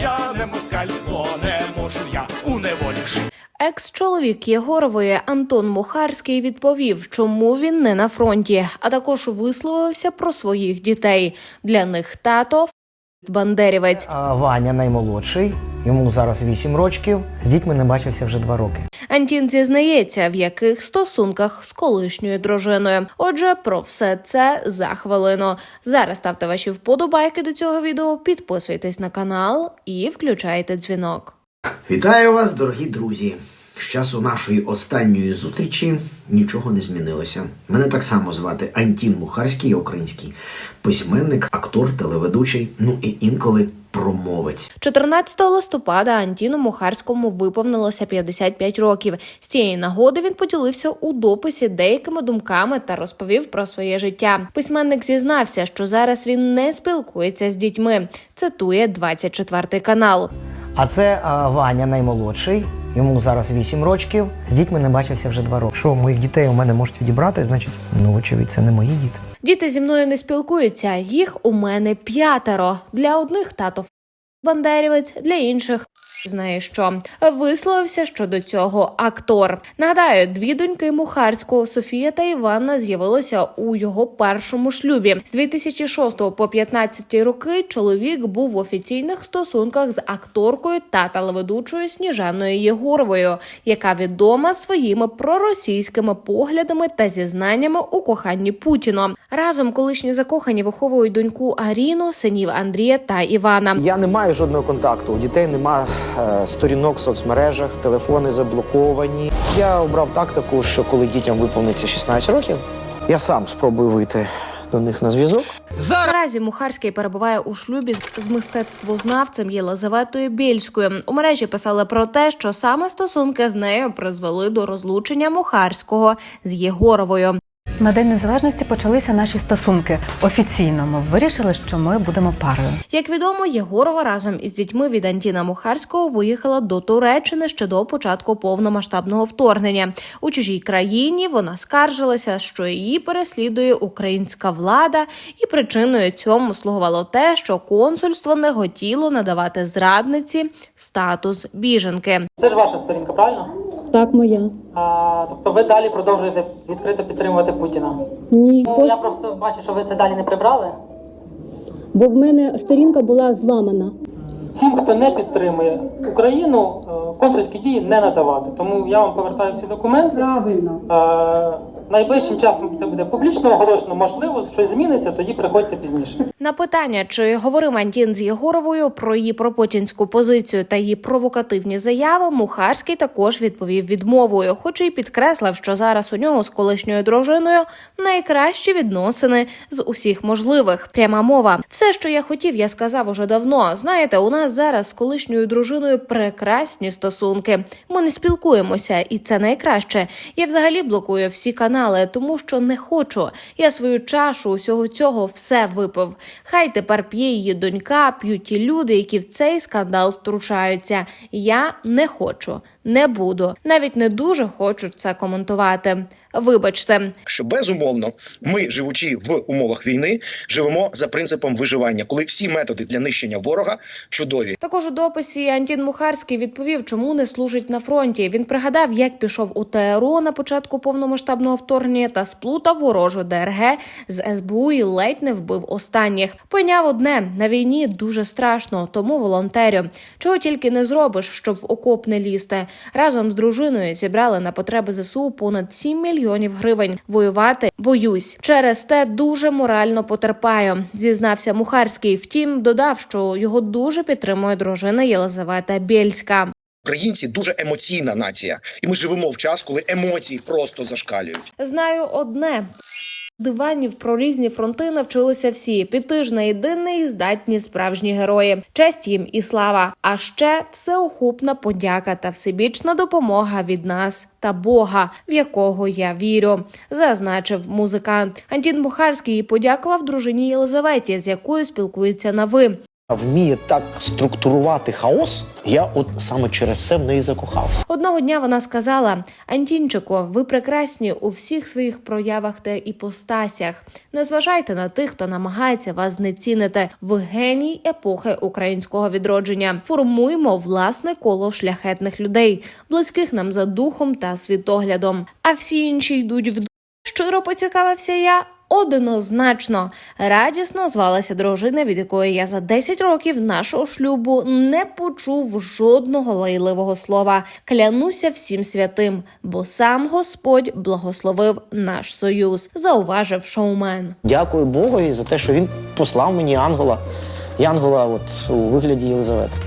Я не москаль, бо не можу я у неволі жити. Екс-чоловік Єгорової Антон Мухарський відповів, чому він не на фронті, а також висловився про своїх дітей. Для них тато бандерівець. А Ваня наймолодший, йому зараз 8 років. З дітьми не бачився вже 2 роки. Антін зізнається, в яких стосунках з колишньою дружиною. Отже, про все це за хвилину. Зараз ставте ваші вподобайки до цього відео, підписуйтесь на канал і включайте дзвінок. Вітаю вас, дорогі друзі! З часу нашої останньої зустрічі нічого не змінилося. Мене так само звати Антін Мухарський, я український письменник, актор, телеведучий, ну і інколи промовець. 14 листопада Антіну Мухарському виповнилося 55 років. З цієї нагоди він поділився у дописі деякими думками та розповів про своє життя. Письменник зізнався, що зараз він не спілкується з дітьми. Цитує 24 канал. А це а, Ваня наймолодший, йому зараз 8 років. З дітьми не бачився вже 2 роки. Що моїх дітей у мене можуть відібрати, значить, ну очевидь, це не мої діти. Діти зі мною не спілкуються. Їх у мене п'ятеро. Для одних тато бандерівець, для інших. Знає що висловився щодо цього актор. Нагадаю, дві доньки Мухарського Софія та Іванна з'явилися у його першому шлюбі. З 2006 по 15 роки чоловік був в офіційних стосунках з акторкою та телеведучою Сніжаною Єгоровою, яка відома своїми проросійськими поглядами та зізнаннями у коханні Путіном. Разом колишні закохані виховують доньку Аріну, синів Андрія та Івана. Я не маю жодного контакту. У дітей немає сторінок в соцмережах, телефони заблоковані. Я обрав тактику, що коли дітям виповниться 16 років, я сам спробую вийти до них на зв'язок. Наразі Мухарський перебуває у шлюбі з- мистецтвознавцем Єлизаветою Бєльською. У мережі писали про те, що саме стосунки з нею призвели до розлучення Мухарського з Єгоровою. На День Незалежності почалися наші стосунки. Офіційно ми вирішили, що ми будемо парою. Як відомо, Єгорова разом із дітьми від Антіна Мухарського виїхала до Туреччини ще до початку повномасштабного вторгнення. У чужій країні вона скаржилася, що її переслідує українська влада, і причиною цьому слугувало те, що консульство не хотіло надавати зрадниці статус біженки. Це ж ваша сторінка, правильно? Так, моя. А, тобто ви далі продовжуєте відкрито підтримувати Путіна. Ні, Ну пост... я просто бачу, що ви це далі не прибрали. бо в мене сторінка була зламана. Всім, хто не підтримує Україну, е, консульські дії не надавати. Тому я вам повертаю всі документи. Правильно. Е, Найближчим часом це буде публічно оголошено. Можливо, щось зміниться, тоді приходьте пізніше. На питання, чи говорив Антін з Єгоровою про її пропутінську позицію та її провокативні заяви, Мухарський також відповів відмовою, хоч і підкреслив, що зараз у нього з колишньою дружиною найкращі відносини з усіх можливих. Пряма мова. Все, що я хотів, я сказав уже давно. Знаєте, у нас зараз з колишньою дружиною прекрасні стосунки. Ми не спілкуємося, і це найкраще. Я взагалі блокую всі канали, тому що не хочу. Я свою чашу усього цього все випив. Хай тепер п'є її донька, п'ють ті люди, які в цей скандал втручаються. Я не хочу, не буду, навіть не дуже хочу це коментувати. Вибачте, що безумовно ми, живучи в умовах війни, живемо за принципом виживання, коли всі методи для нищення ворога чудові. Також у дописі Антін Мухарський відповів, чому не служить на фронті. Він пригадав, як пішов у ТРО на початку повномасштабного вторгнення та сплутав ворожу ДРГ з СБУ і ледь не вбив останніх. Поняв одне на війні дуже страшно, тому волонтерю. Чого тільки не зробиш, щоб в окоп не лізти. Разом з дружиною зібрали на потреби ЗСУ понад 7 мільйонів гривень. Воювати боюсь. Через те дуже морально потерпаю, зізнався Мухарський. Втім, додав, що його дуже підтримує дружина Єлизавета Бєльська. Українці дуже емоційна нація, і ми живемо в час, коли емоції просто зашкалюють. Знаю одне. Диванів про різні фронти навчилися всі. Піти на і здатні справжні герої. Честь їм і слава. А ще всеохопна подяка та всебічна допомога від нас та Бога, в якого я вірю, зазначив музикант. Антін Бухарський подякував дружині Єлизаветі, з якою спілкується на ви. Вміє так структурувати хаос. Я от саме через це в неї закохався. Одного дня вона сказала: Антінчику, ви прекрасні у всіх своїх проявах та іпостасях. Не зважайте на тих, хто намагається вас знецінити. Ви геній епохи українського відродження. Формуємо власне коло шляхетних людей, близьких нам за духом та світоглядом. А всі інші йдуть в Щиро поцікавився я. Однозначно радісно звалася дружина, від якої я за 10 років нашого шлюбу не почув жодного лайливого слова. Клянуся всім святим, бо сам Господь благословив наш союз, зауважив шоумен. Дякую Богові за те, що він послав мені ангела. Янгола, от у вигляді Єлизавети.